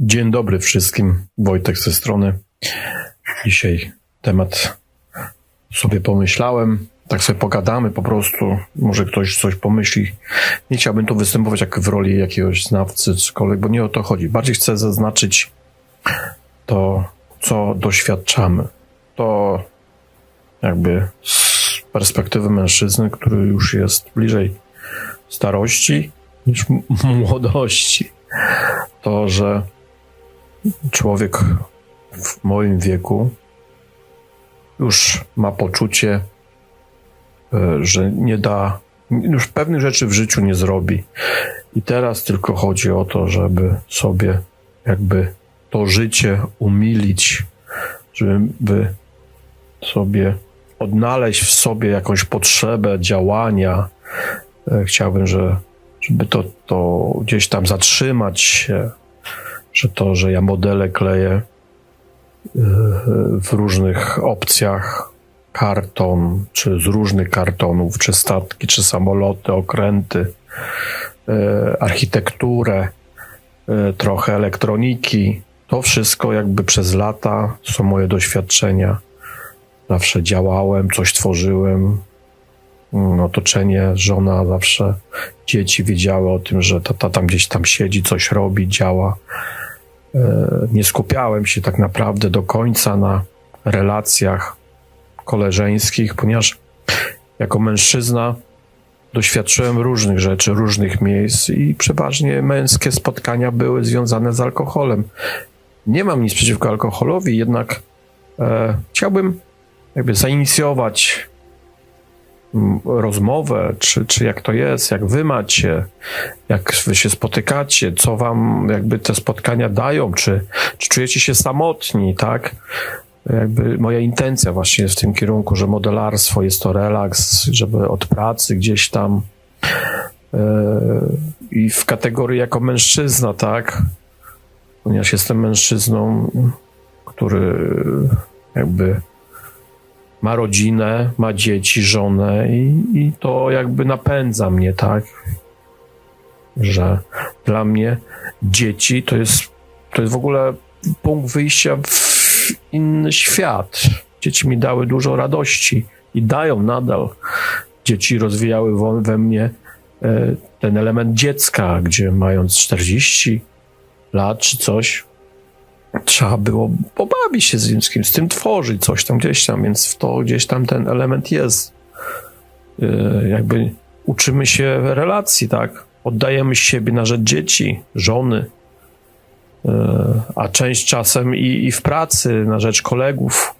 Dzień dobry wszystkim. Wojtek ze strony. Dzisiaj temat sobie pomyślałem. Tak sobie pogadamy po prostu. Może ktoś coś pomyśli. Nie chciałbym tu występować jak w roli jakiegoś znawcy, cokolwiek, bo nie o to chodzi. Bardziej chcę zaznaczyć to, co doświadczamy. To jakby z perspektywy mężczyzny, który już jest bliżej starości niż młodości. To, że człowiek w moim wieku już ma poczucie, e, że nie da, już pewnych rzeczy w życiu nie zrobi. I teraz tylko chodzi o to, żeby sobie jakby to życie umilić, żeby sobie odnaleźć w sobie jakąś potrzebę działania. E, Chciałbym, że, żeby to, to gdzieś tam zatrzymać się, że to, że ja modele kleję e, w różnych opcjach, karton, czy z różnych kartonów, czy statki, czy samoloty, okręty, e, architekturę, e, trochę elektroniki. To wszystko jakby przez lata są moje doświadczenia. Zawsze działałem, coś tworzyłem. Mm, Otoczenie, żona zawsze, dzieci wiedziały o tym, że tata tam gdzieś tam siedzi, coś robi, działa. E, Nie skupiałem się tak naprawdę do końca na relacjach koleżeńskich, ponieważ jako mężczyzna doświadczyłem różnych rzeczy, różnych miejsc i przeważnie męskie spotkania były związane z alkoholem. Nie mam nic przeciwko alkoholowi, jednak e, chciałbym jakby zainicjować rozmowę, czy, czy jak to jest, jak wy macie, jak wy się spotykacie, co wam jakby te spotkania dają, czy, czy czujecie się samotni, tak? Jakby moja intencja właśnie jest w tym kierunku, że modelarstwo jest to relaks, żeby od pracy gdzieś tam e, i w kategorii jako mężczyzna, tak? Ponieważ jestem mężczyzną, który jakby ma rodzinę, ma dzieci, żonę i, i to jakby napędza mnie, tak? Że dla mnie dzieci to jest, to jest w ogóle punkt wyjścia w inny świat. Dzieci mi dały dużo radości i dają nadal. Dzieci rozwijały we mnie e, ten element dziecka, gdzie mając 40 lat czy coś, trzeba było pobawić się z kimś, z tym tworzyć coś tam gdzieś tam, więc w to gdzieś tam ten element jest. Yy, jakby uczymy się relacji, tak? Oddajemy siebie na rzecz dzieci, żony, yy, a część czasem i, i w pracy na rzecz kolegów.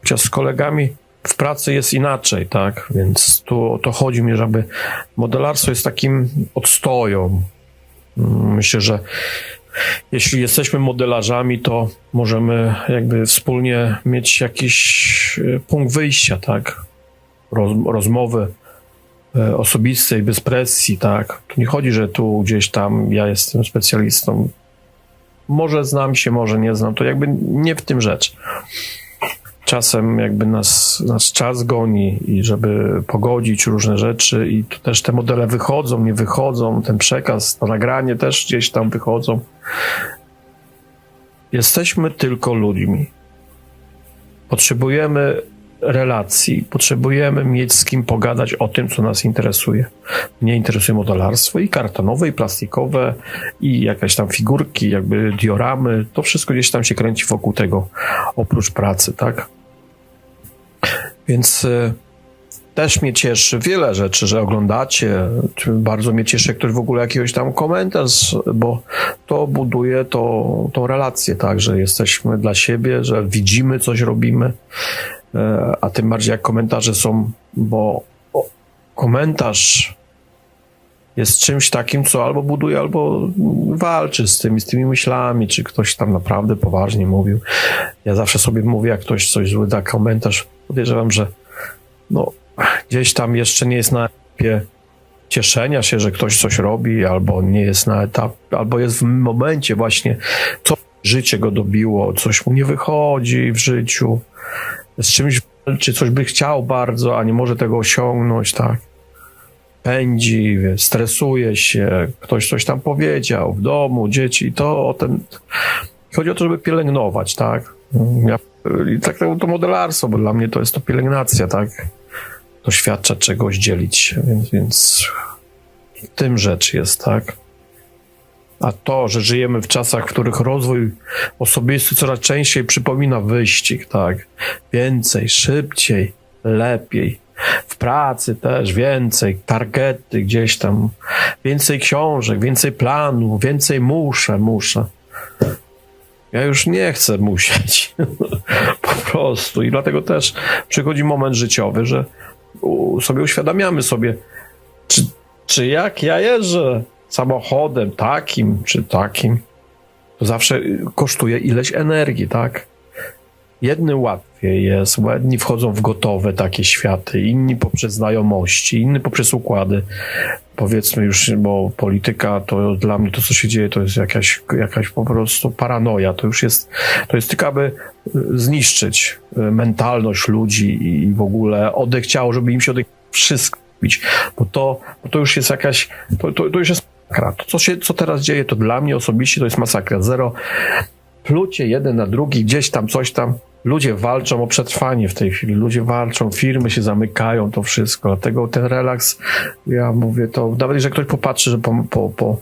Chociaż z kolegami w pracy jest inaczej, tak? Więc tu o to chodzi mi, żeby modelarstwo jest takim odstoją. Mm, Myślę, że jeśli jesteśmy modelarzami, to możemy jakby wspólnie mieć jakiś e, punkt wyjścia, tak? Roz, rozmowy e, osobistej, bez presji, tak? Tu nie chodzi, że tu gdzieś tam ja jestem specjalistą. Może znam się, może nie znam, to jakby nie w tym rzecz. Czasem jakby nas, nas czas goni i żeby pogodzić różne rzeczy i tu też te modele wychodzą, nie wychodzą, ten przekaz, to nagranie też gdzieś tam wychodzą. Jesteśmy tylko ludźmi. Potrzebujemy relacji, potrzebujemy mieć z kim pogadać o tym, co nas interesuje. Mnie interesuje modelarstwo i kartonowe, i plastikowe, i jakieś tam figurki, jakby dioramy. To wszystko gdzieś tam się kręci wokół tego, oprócz pracy, tak? Więc y, też mnie cieszy wiele rzeczy, że oglądacie. Bardzo mnie cieszy, jak ktoś w ogóle jakiegoś tam komentarz, bo to buduje to, tą relację, tak, że jesteśmy dla siebie, że widzimy coś, robimy. E, A tym bardziej jak komentarze są, bo komentarz jest czymś takim, co albo buduje, albo walczy z tymi, z tymi myślami, czy ktoś tam naprawdę poważnie mówił. Ja zawsze sobie mówię, jak ktoś coś zły da komentarz, podejrzewam, że no, gdzieś tam jeszcze nie jest na etapie cieszenia się, że ktoś coś robi, albo nie jest na etapie, albo jest w momencie właśnie, co życie go dobiło, coś mu nie wychodzi w życiu, z czymś walczy, coś by chciał bardzo, a nie może tego osiągnąć, tak. Pędzi, stresuje się, ktoś coś tam powiedział w domu, dzieci, to o ten... Chodzi o to, żeby pielęgnować, tak? Ja, tak to, to modelarstwo, bo dla mnie to jest to pielęgnacja, tak? Doświadczać czegoś, dzielić się, więc, więc w tym rzecz jest, tak? A to, że żyjemy w czasach, w których rozwój osobisty coraz częściej przypomina wyścig, tak? Więcej, szybciej, lepiej. W pracy też więcej, targety gdzieś tam, więcej książek, więcej planów, więcej muszę, muszę. Ja już nie chcę musieć. po prostu. I dlatego też przychodzi moment życiowy, że sobie uświadamiamy sobie, czy, czy jak ja jeżdżę samochodem takim czy takim, to zawsze kosztuje ileś energii, tak? Jednym łatwiej jest, jedni wchodzą w gotowe takie światy, inni poprzez znajomości, inni poprzez układy. Powiedzmy już, bo polityka to dla mnie to, co się dzieje, to jest jakaś, jakaś po prostu paranoja. To już jest, to jest tylko, aby y, zniszczyć y, mentalność ludzi i w ogóle odechciało, żeby im się odechciało wszystko. Bo to, bo to już jest jakaś, to, to, to już jest masakra. To, co się, co teraz dzieje, to dla mnie osobiście to jest masakra. Zero plucie jeden na drugi, gdzieś tam, coś tam. Ludzie walczą o przetrwanie w tej chwili. Ludzie walczą, firmy się zamykają, to wszystko. Dlatego ten relaks, ja mówię to, nawet jeżeli ktoś popatrzy, że po, po, po,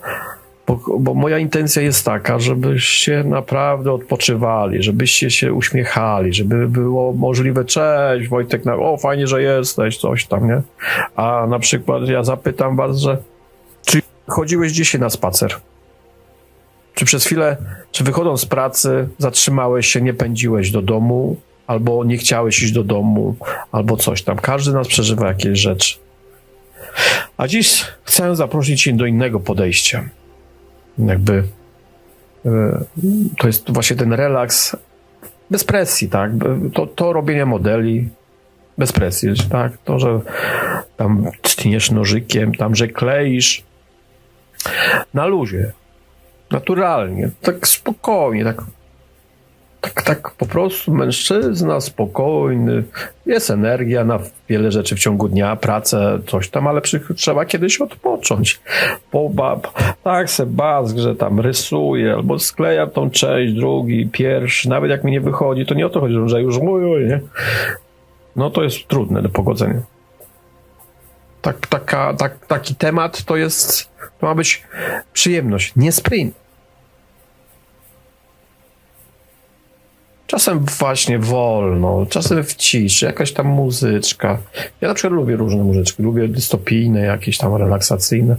bo, moja intencja jest taka, żebyście naprawdę odpoczywali, żebyście się uśmiechali, żeby było możliwe, cześć Wojtek, na, o fajnie, że jesteś, coś tam, nie? A na przykład ja zapytam was, że czy chodziłeś dzisiaj na spacer? Czy przez chwilę, czy wychodząc z pracy, zatrzymałeś się, nie pędziłeś do domu, albo nie chciałeś iść do domu, albo coś tam. Każdy nas przeżywa jakieś rzeczy. A dziś chcę zaprosić cię do innego podejścia. Jakby e, to jest właśnie ten relaks bez presji, tak? To, to robienie modeli bez presji, tak? To, że tam tniesz nożykiem, tam, że kleisz na luzie, naturalnie, tak spokojnie, tak, tak, tak po prostu mężczyzna spokojny, jest energia na wiele rzeczy w ciągu dnia, pracę, coś tam, ale przy, trzeba kiedyś odpocząć. Bo bab, tak se bazg, że tam rysuje, albo skleja tą część, drugi, pierwszy, nawet jak mi nie wychodzi, to nie o to chodzi, że już oj, nie? No to jest trudne do pogodzenia. Tak, taka, tak, taki temat to jest, to ma być przyjemność, nie sprint. Czasem właśnie wolno, czasem w ciszy, jakaś tam muzyczka. Ja na przykład lubię różne muzyczki, lubię dystopijne, jakieś tam relaksacyjne.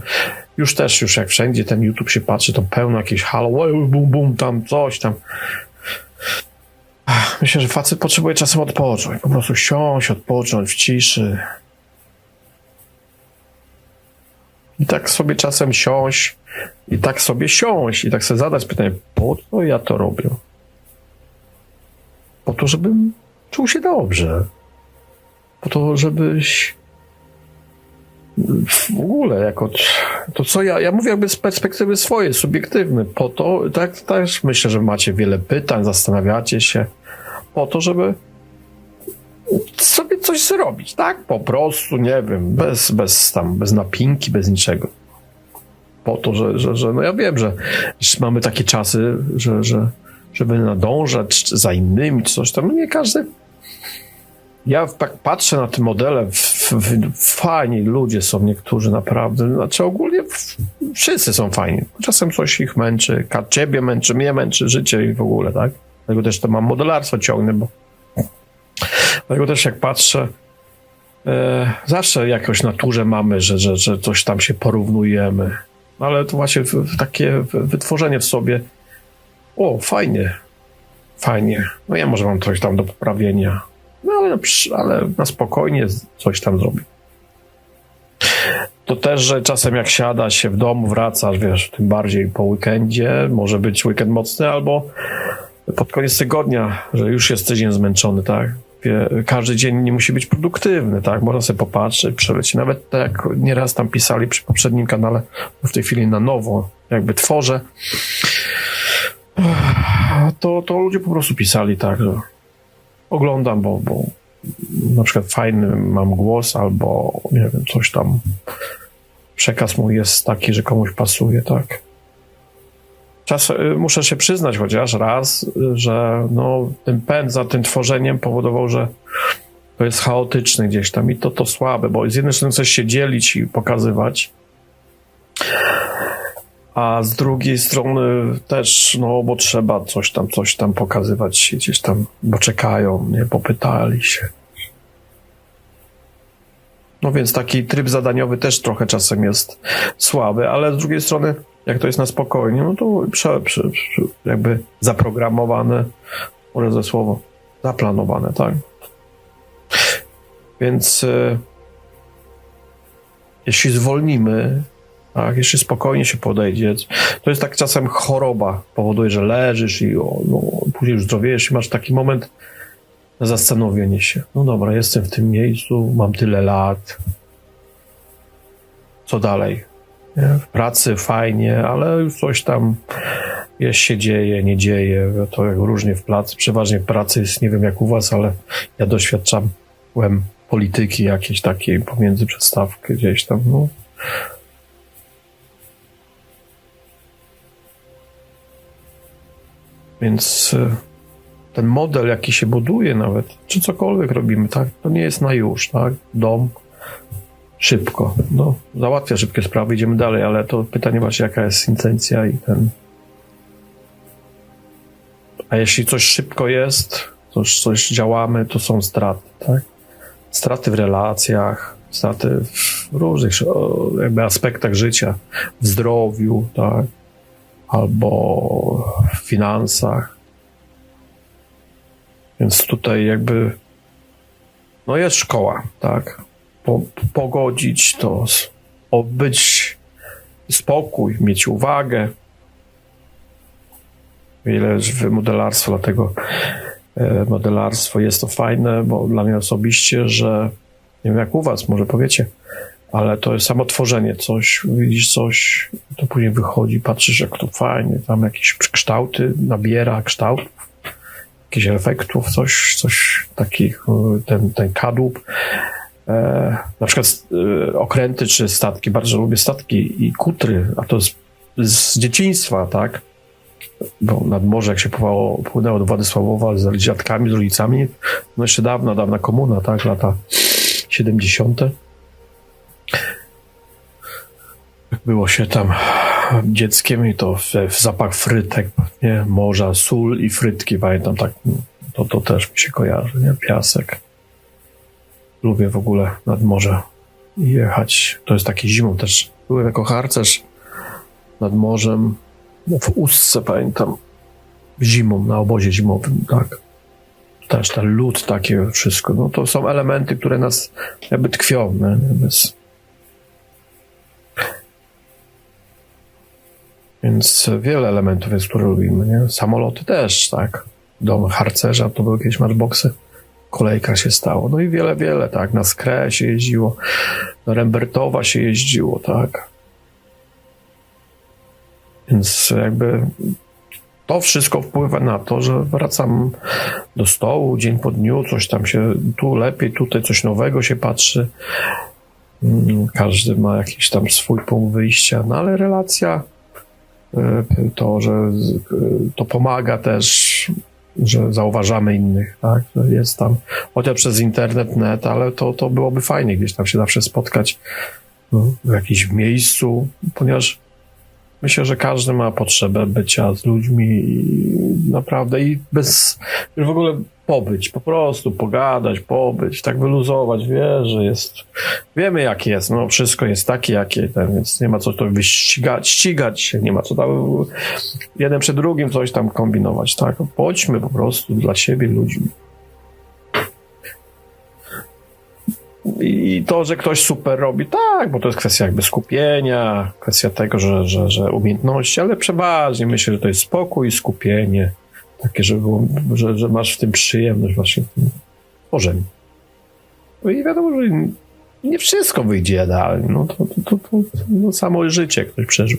Już też, już jak wszędzie ten YouTube się patrzy, to pełno jakieś halo, bum, bum, tam coś tam. Myślę, że facet potrzebuje czasem odpocząć, po prostu siąść, odpocząć w ciszy. I tak sobie czasem siąść, i tak sobie siąść, i tak sobie zadać pytanie, po co ja to robię? Po to, żebym czuł się dobrze. Po to, żebyś w ogóle jako to co ja, ja mówię jakby z perspektywy swojej, subiektywnej, po to, tak też myślę, że macie wiele pytań, zastanawiacie się, po to, żeby sobie coś zrobić, tak? Po prostu, nie wiem, bez, bez tam, bez napinki, bez niczego. Po to, że, że, że no ja wiem, że mamy takie czasy, że, że żeby nadążać za innymi, czy coś tam. Nie każdy. Ja tak patrzę na te modele, w, w, fajni ludzie są niektórzy naprawdę, znaczy ogólnie w, wszyscy są fajni. Czasem coś ich męczy, ciebie męczy, mnie męczy życie i w ogóle, tak? Dlatego też to mam modelarstwo ciągnę, bo dlatego też jak patrzę, e, zawsze jakoś naturze mamy, że, że, że coś tam się porównujemy. No Ale to właśnie w, w takie wytworzenie w sobie o, fajnie. Fajnie. No ja może mam coś tam do poprawienia. No ale, ale na spokojnie coś tam zrobię. To też, że czasem jak siada się w domu, wracasz, wiesz, tym bardziej po weekendzie, może być weekend mocny, albo pod koniec tygodnia, że już jest tydzień zmęczony, tak? Wie, Każdy dzień nie musi być produktywny, tak? Można sobie popatrzeć, przelecieć. Nawet tak jak nieraz tam pisali przy poprzednim kanale, w tej chwili na nowo jakby tworzę, to, to ludzie po prostu pisali tak, że oglądam, bo, bo na przykład fajny mam głos, albo nie wiem, coś tam przekaz mój jest taki, że komuś pasuje, tak. Czas, y, muszę się przyznać chociaż raz, że no, ten pęd za tym tworzeniem powodował, że to jest chaotyczny gdzieś tam i to to słabe, bo z jednej strony chcesz się dzielić i pokazywać, a z drugiej strony też, no bo trzeba coś tam, coś tam pokazywać gdzieś tam, bo czekają, nie, popytali się. No więc taki tryb zadaniowy też trochę czasem jest słaby, ale z drugiej strony, jak to jest na spokojnie, no to prze, prze, prze, jakby zaprogramowane, może ze słowo, zaplanowane, tak. Więc e, jeśli zwolnimy, tak, jeśli spokojnie się podejdzie, to jest tak czasem choroba, powoduje, że leżysz i o, no, później już zdrowiejesz i masz taki moment zastanowienie się. No dobra, jestem w tym miejscu, mam tyle lat. Co dalej? Nie? W pracy fajnie, ale już coś tam jest, się dzieje, nie dzieje. To jak różnie w pracy. Przeważnie w pracy jest, nie wiem jak u was, ale ja doświadczam polityki jakiejś takiej pomiędzy przedstawki gdzieś tam, no. Więc e, ten model, jaki się buduje nawet, czy cokolwiek robimy, tak, to nie jest na już, tak, dom, szybko, no, załatwia szybkie sprawy, idziemy dalej, ale to pytanie właśnie, jaka jest intencja i ten... A jeśli coś szybko jest, coś, coś działamy, to są straty, tak? Straty w relacjach, straty w różnych jakby aspektach życia, w zdrowiu, tak? Albo w finansach. Więc tutaj jakby no jest szkoła, tak? Po, pogodzić to, być spokój, mieć uwagę. Wiele modelarstwa, dlatego E, modelarstwo. Jest to fajne, bo dla mnie osobiście, że nie wiem jak u was, może powiecie, ale to jest samo tworzenie coś, widzisz coś, to później wychodzi, patrzysz jak to fajnie, tam jakieś kształty, nabiera kształtów, jakichś efektów, coś, coś takich, e, ten, ten kadłub. E, na przykład e, okręty czy statki, bardzo lubię statki i kutry, a to z, z dzieciństwa, tak? bo nad morze, jak się pływało, płynęło do Władysławowa z dziadkami, z rodzicami, no jeszcze dawna, dawna komuna, tak, lata 70. Jak było się tam dzieckiem i to w, w zapach frytek, nie, morza, sól i frytki, pamiętam, tak, to, to też mi się kojarzy, nie, piasek. Lubię w ogóle nad morze jechać. To jest taki zimą też. Byłem jako harcerz nad morzem, no, w Ustce pamiętam, zimą, na obozie zimowym, tak. Też ten lód, takie wszystko. No to są elementy, które nas jakby tkwią, nie? Bez... Więc wiele elementów jest, które lubimy, nie? Samoloty też, tak. Dom harcerza, to były kiedyś matchboxy. Kolejka się stało. No i wiele, wiele, tak. Na Skrę się jeździło, na Rembertowa się jeździło, tak. Więc jakby to wszystko wpływa na to, że wracam do stołu dzień po dniu, coś tam się tu lepiej, tutaj coś nowego się patrzy. Mm, każdy ma jakiś tam swój punkt wyjścia, no ale relacja to, że to pomaga też, że zauważamy innych, tak, że jest tam, chociaż przez internet, net, ale to, to byłoby fajnie gdzieś tam się zawsze spotkać no, w jakimś miejscu, ponieważ Myślę, że każdy ma potrzebę bycia z ludźmi i naprawdę i bez w ogóle pobyć, po prostu pogadać, pobyć, tak wyluzować, wie, że jest, wiemy jak jest, no wszystko jest takie, jakie, ten, więc nie ma co to wyścigać, ścigać się, nie ma co tam jeden przed drugim coś tam kombinować, tak, bądźmy po prostu dla siebie ludźmi. I to, że ktoś super robi, tak, bo to jest kwestia jakby skupienia, kwestia tego, że, że, że umiejętności, ale przeważnie myślę, że to jest spokój skupienie. Takie, że, było, że, że masz w tym przyjemność właśnie w tym tworzeniu. No i wiadomo, że nie wszystko wyjdzie idealnie. No to, to, to, to no samo życie ktoś przeżył.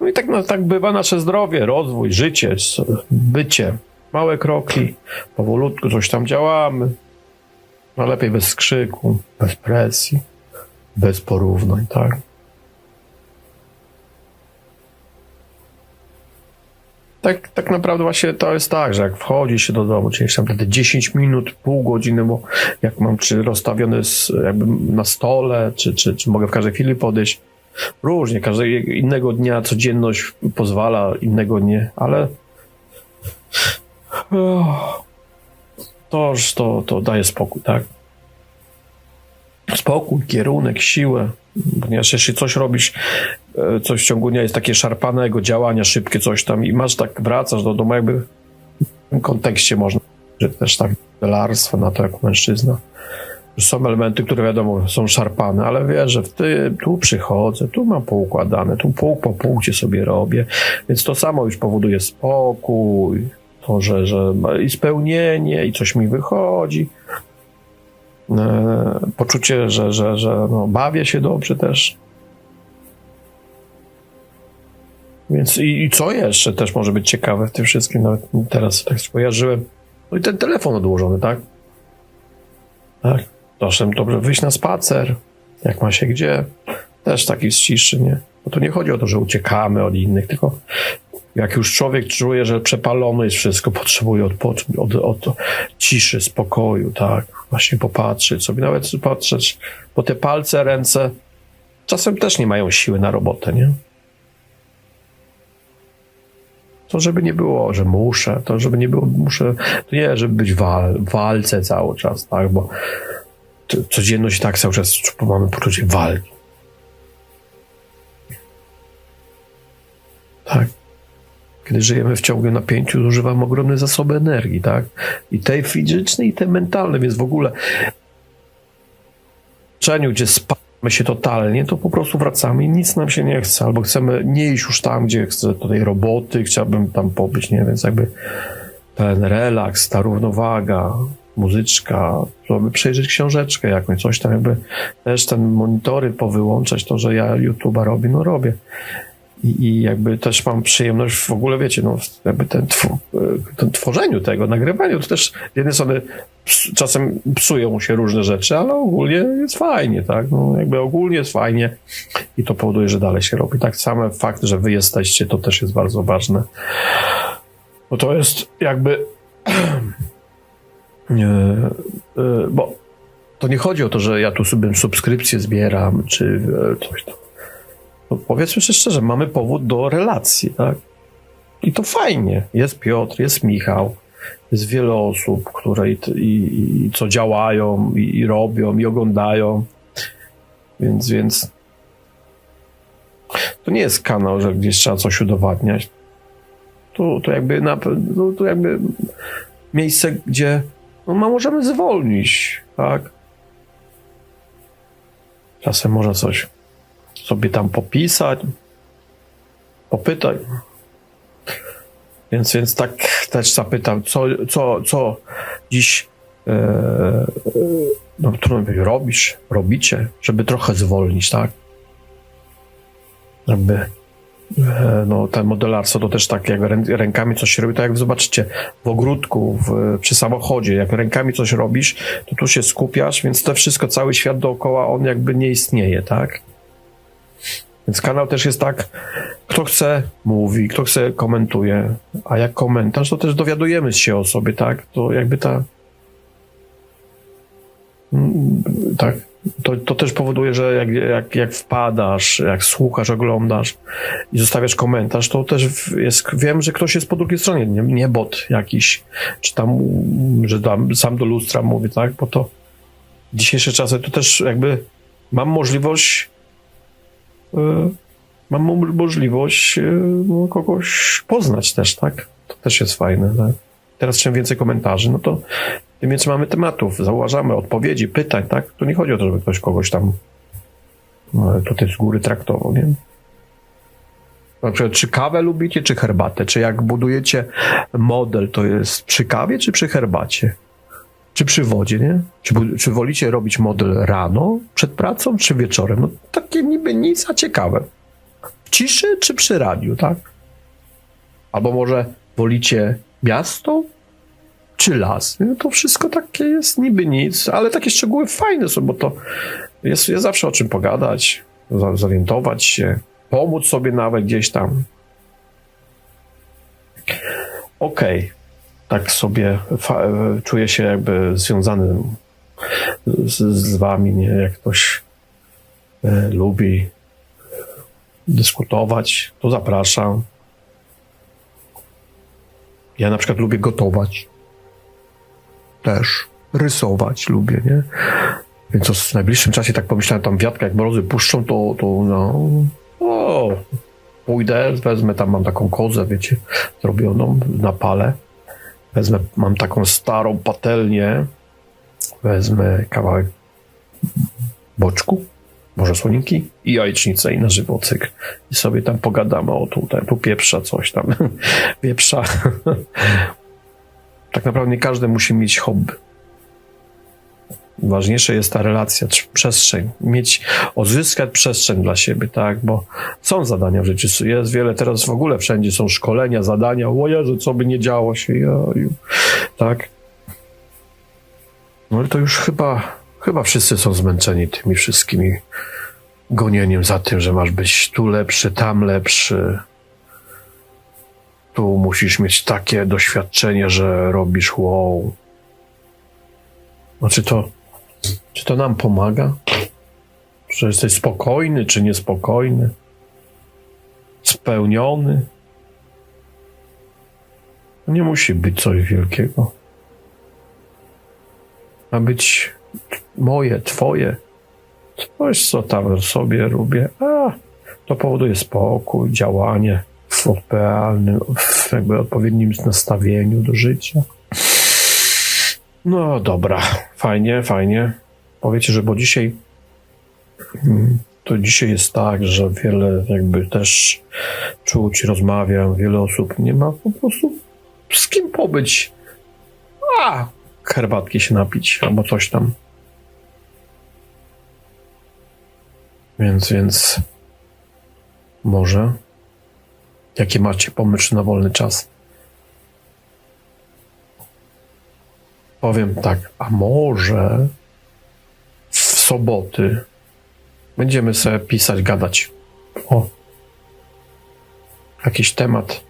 No i tak, no, tak bywa nasze zdrowie, rozwój, życie, bycie. Małe kroki, powolutku coś tam działamy, no lepiej bez skrzyku, bez presji. bez porównań, tak? Tak, tak naprawdę właśnie to jest tak, że jak wchodzi się do domu, czyli tam te 10 minut, pół godziny, bo jak mam czy rozstawione z, jakby na stole, czy, czy, czy mogę w każdej chwili podejść, różnie, każdego innego dnia codzienność pozwala, innego nie, ale to już to, to daje spokój, tak? Spokój, kierunek, siłę. Ponieważ jeśli coś robisz, e, coś w ciągu dnia jest takie szarpanego działania, szybkie coś tam i masz tak, wracasz do domu jakby w tym kontekście można, że też tak delarstwo na to jako mężczyzna. Są elementy, które wiadomo są szarpane, ale wiesz, że w ty, tu przychodzę, tu mam poukładane, tu pół po punkcie sobie robię, więc to samo już powoduje spokój, to, że, że i spełnienie, i coś mi wychodzi. E, poczucie, że, że, że no, bawię się dobrze też. Więc i, i co jeszcze też może być ciekawe w tym wszystkim, nawet teraz tak skojarzyłem. No i ten telefon odłożony, tak? Tak. Owszem, dobrze wyjść na spacer, jak ma się gdzie. Też taki z ciszy, nie? Bo to nie chodzi o to, że uciekamy od innych, tylko jak już człowiek czuje, że przepalony jest wszystko, potrzebuje od, od ciszy, spokoju, tak? Właśnie popatrzeć sobie, nawet patrzeć, bo te palce, ręce czasem też nie mają siły na robotę, nie? To żeby nie było, że muszę, to żeby nie było, muszę, nie, żeby być w wal, walce cały czas, tak? Bo codzienność tak cały czas mamy poczucie walki. Tak. Kiedy żyjemy w ciągłym napięciu, zużywamy ogromne zasoby energii, tak? I tej fizycznej, i tej mentalnej, więc w ogóle w gdzie spamy się totalnie, to po prostu wracamy i nic nam się nie chce, albo chcemy nie iść już tam, gdzie chcę do tej roboty, chciałbym tam pobyć, nie? Więc jakby ten relaks, ta równowaga, muzyczka, żeby przejrzeć książeczkę jakąś, coś tam jakby też ten monitory powyłączać, to, że ja YouTube'a robię, no robię. I, I jakby też mam przyjemność w ogóle, wiecie, no, jakby ten, tw- ten tworzeniu tego, nagrywaniu, to też z jednej strony czasem psują się różne rzeczy, ale ogólnie jest fajnie, tak? No, jakby ogólnie jest fajnie i to powoduje, że dalej się robi. Tak samo fakt, że wy jesteście, to też jest bardzo ważne. Bo to jest jakby. nie, e, bo to nie chodzi o to, że ja tu sobie subskrypcję zbieram, czy e, coś tam. No powiedzmy sobie szczerze, mamy powód do relacji, tak? I to fajnie. Jest Piotr, jest Michał, jest wiele osób, które i, i, i co działają, i, i robią, i oglądają. Więc, więc to nie jest kanał, że gdzieś trzeba coś udowadniać. To, to jakby na, to, to jakby miejsce, gdzie no, możemy zwolnić, tak? Czasem można coś sobie tam popisać, popytać. Więc, więc tak też zapytam, co, co, co dziś e, no, trudno powiedzieć, robisz, robicie, żeby trochę zwolnić, tak? Jakby e, no, ten modelarstwo to też tak, jak rę, rękami coś robi, tak jak zobaczycie w ogródku, w, przy samochodzie, jak rękami coś robisz, to tu się skupiasz, więc to wszystko, cały świat dookoła, on jakby nie istnieje, tak? Więc kanał też jest tak, kto chce mówi, kto chce komentuje, a jak komentarz, to też dowiadujemy się o sobie, tak? To jakby ta. Tak. To, to też powoduje, że jak, jak, jak wpadasz, jak słuchasz, oglądasz i zostawiasz komentarz, to też jest, wiem, że ktoś jest po drugiej stronie, nie, nie bot jakiś, czy tam, że tam sam do lustra mówi, tak? Bo to dzisiejsze czasy to też jakby mam możliwość mam mo- możliwość e, no, kogoś poznać też, tak? To też jest fajne, tak? Teraz czym więcej komentarzy, no to tym więcej mamy tematów, zauważamy odpowiedzi, pytań, tak? Tu nie chodzi o to, żeby ktoś kogoś tam no, tutaj z góry traktował, nie? Na przykład, czy kawę lubicie, czy herbatę? Czy jak budujecie model, to jest przy kawie, czy przy herbacie? Czy przy wodzie, nie? Czy, czy wolicie robić model rano, przed pracą, czy wieczorem? No takie niby nic, a ciekawe. W ciszy, czy przy radiu, tak? Albo może wolicie miasto, czy las? No to wszystko takie jest niby nic, ale takie szczegóły fajne są, bo to jest, jest zawsze o czym pogadać, zorientować się, pomóc sobie nawet gdzieś tam. Okej, tak sobie e, czuję się jakby związany z, z wami, nie? Jak ktoś e, lubi dyskutować, to zapraszam. Ja na przykład lubię gotować. Też. Rysować lubię, nie? Więc w najbliższym czasie tak pomyślałem, tam wiatka jak mrozy puszczą, to, to no... O, pójdę, wezmę tam, mam taką kozę, wiecie, zrobioną na pale. Wezmę, mam taką starą patelnię. Wezmę kawałek boczku, może słoninki i jajecznicę i na żywo cyk. I sobie tam pogadamy o tutaj, tu pieprza coś tam, wieprza. tak naprawdę nie każdy musi mieć hobby. Ważniejsza jest ta relacja, przestrzeń. Mieć, odzyskać przestrzeń dla siebie, tak? Bo są zadania w życiu. Jest wiele, teraz w ogóle wszędzie są szkolenia, zadania. O Jezu, co by nie działo się, joju. tak? No ale to już chyba, chyba wszyscy są zmęczeni tymi wszystkimi gonieniem za tym, że masz być tu lepszy, tam lepszy. Tu musisz mieć takie doświadczenie, że robisz wow. No czy to, czy to nam pomaga? Czy jesteś spokojny, czy niespokojny? Spełniony? Nie musi być coś wielkiego. Ma być moje, twoje. Coś, co tam sobie lubię. A, to powoduje spokój, działanie w odpowiednim, w odpowiednim nastawieniu do życia. No dobra, fajnie, fajnie. Powiecie, że bo dzisiaj mm, to dzisiaj jest tak, że wiele jakby też czuć, rozmawiam, wiele osób nie ma po prostu z kim pobyć. A, herbatki się napić albo coś tam. Więc, więc może jakie macie pomysły na wolny czas? Powiem tak, a może w soboty będziemy sobie pisać, gadać. O. Jakiś temat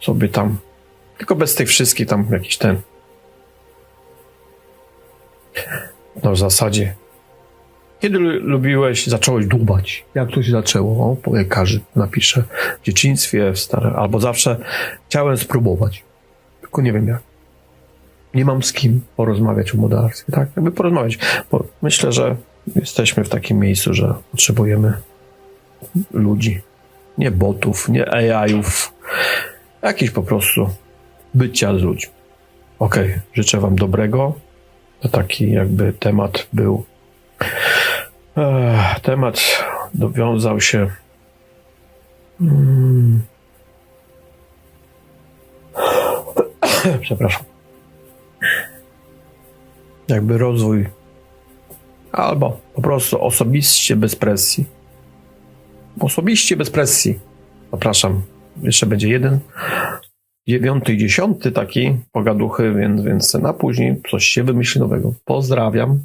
sobie tam. Tylko bez tych wszystkich tam jakiś ten. No w zasadzie. Kiedy lu- lubiłeś, zacząłeś dubać? Jak to się zaczęło? O, każdy napisze. W dzieciństwie, w stare, albo zawsze chciałem spróbować. Tylko nie wiem jak nie mam z kim porozmawiać o modelarstwie, tak? Jakby porozmawiać, bo myślę, że jesteśmy w takim miejscu, że potrzebujemy ludzi, nie botów, nie AI-ów, jakiś po prostu bycia z ludźmi. Okej, życzę wam dobrego. To taki jakby temat był. Ech, temat dowiązał się. Mm. Przepraszam jakby rozwój, albo po prostu osobiście bez presji. Osobiście bez presji. Zapraszam. Jeszcze będzie jeden. Dziewiąty i dziesiąty taki pogaduchy, więc, więc na później coś się wymyśli nowego. Pozdrawiam.